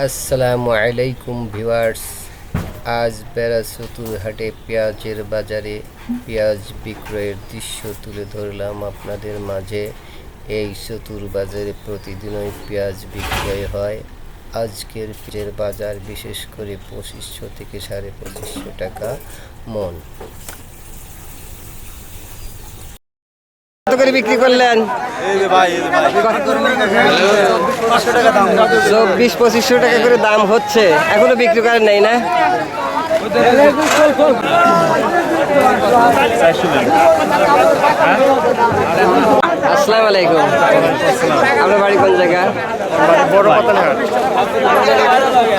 আসসালামু আলাইকুম ভিউয়ার্স, আজ বেড়াচতুর হাটে পেঁয়াজের বাজারে পেঁয়াজ বিক্রয়ের দৃশ্য তুলে ধরলাম আপনাদের মাঝে। এই চতুর বাজারে প্রতিদিনই পেঁয়াজ বিক্রয় হয়। আজকের পেঁয়াজের বাজার বিশেষ করে পঁচিশশো থেকে সাড়ে পঁচিশশো টাকা মন কত করে বিক্রি করলেন? চব্বিশ পঁচিশশো টাকা করে দাম হচ্ছে। এখনও বিক্রি করেন নাই না? আসসালামু আলাইকুম। আপনার বাড়ি কোন জায়গা? বড় পাতা না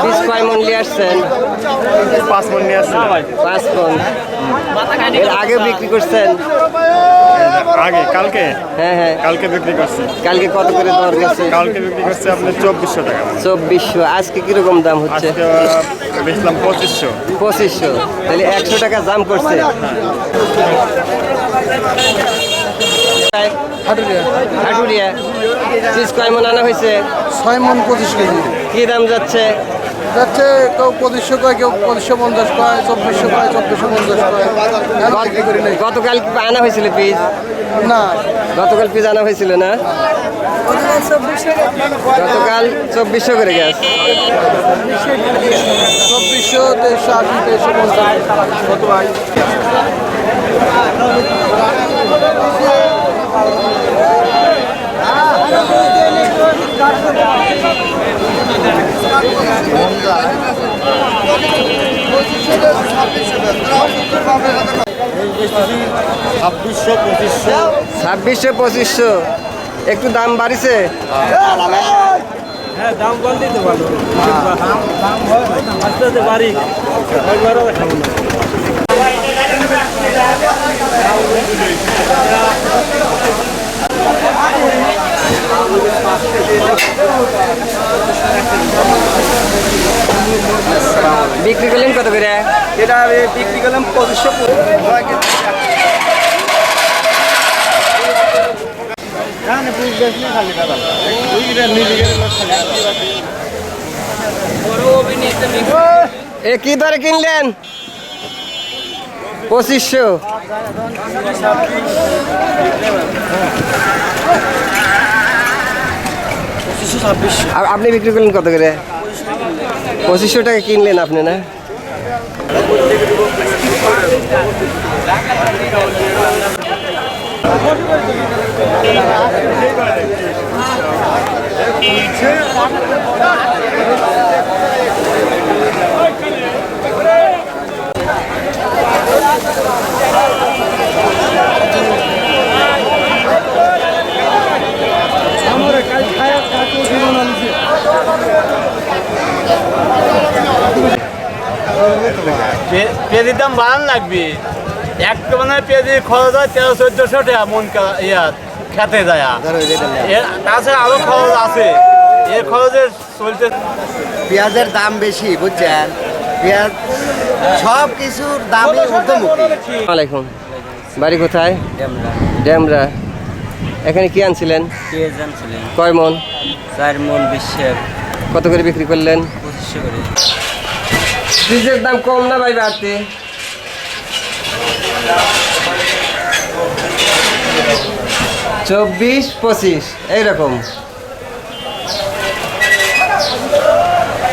পিস কয় মন নিয়ে আসছেন? পাঁচ মন নিয়ে আসছে। পাঁচ মন। এর আগে বিক্রি করছেন? আগে কালকে? হ্যাঁ হ্যাঁ। কালকে বিক্রি করছে। কালকে কত করে দর গেছে? কালকে বিক্রি করছে আপনার চব্বিশশো টাকা। চব্বিশশো। আজকে কীরকম দাম হচ্ছে? বেচলাম পঁচিশশো। পঁচিশশো। তাহলে একশো টাকা দাম করছে। হাটুরিয়া। পিস কয় মন আনা হয়েছে? ছয় মন পঁচিশ কেজি। কি দাম যাচ্ছে? যাচ্ছে কেউ পঁচিশশো কয় কেউ পঁচিশশো পঞ্চাশ কয় চব্বিশশো কয় চব্বিশশো পঞ্চাশ কয়। গতকাল আনা হয়েছিল পিস না। গতকাল পিস আনা হয়েছিল না? গতকাল চব্বিশশো করে গ্যাস। চব্বিশশো তেইশশো আশি তেইশশো পঞ্চাশ। কত ছাব্বিশশো পঁচিশশো। পঁচিশশো একটু দাম বাড়িছে? হ্যাঁ দাম আস্তে আস্তে বাড়ি। বিক্রি করলেন কত করে? এটা বিক্রি করলাম পঁচিশশো এ কি দরে কিনলেন? পঁচিশশো। আপনি বিক্রি করলেন কত করে? পঁচিশশো টাকা কিনলেন আপনি না? পেঁয়াজির দাম বাড়ান লাগবে। এক মানে পেঁয়াজির খরচ হয় তেরো চোদ্দশো টাকা মন কা- ইয়া খেতে যায়। তাছাড়া আরও খরচ আছে। এর খরচে চলতে পেঁয়াজের দাম বেশি বুঝছেন? পেঁয়াজ সব কিছুর দামই ঊর্ধ্বমুখী। আলাইকুম। বাড়ি কোথায়? ড্যামরা এখানে কি আনছিলেন? পেঁয়াজ আনছিলেন? কয় মন? চার মন বিশ্বের কত করে বিক্রি করলেন? পঁচিশশো করে। ফ্রিজের দাম কম না ভাই বাড়তে? চব্বিশ পঁচিশ এইরকম।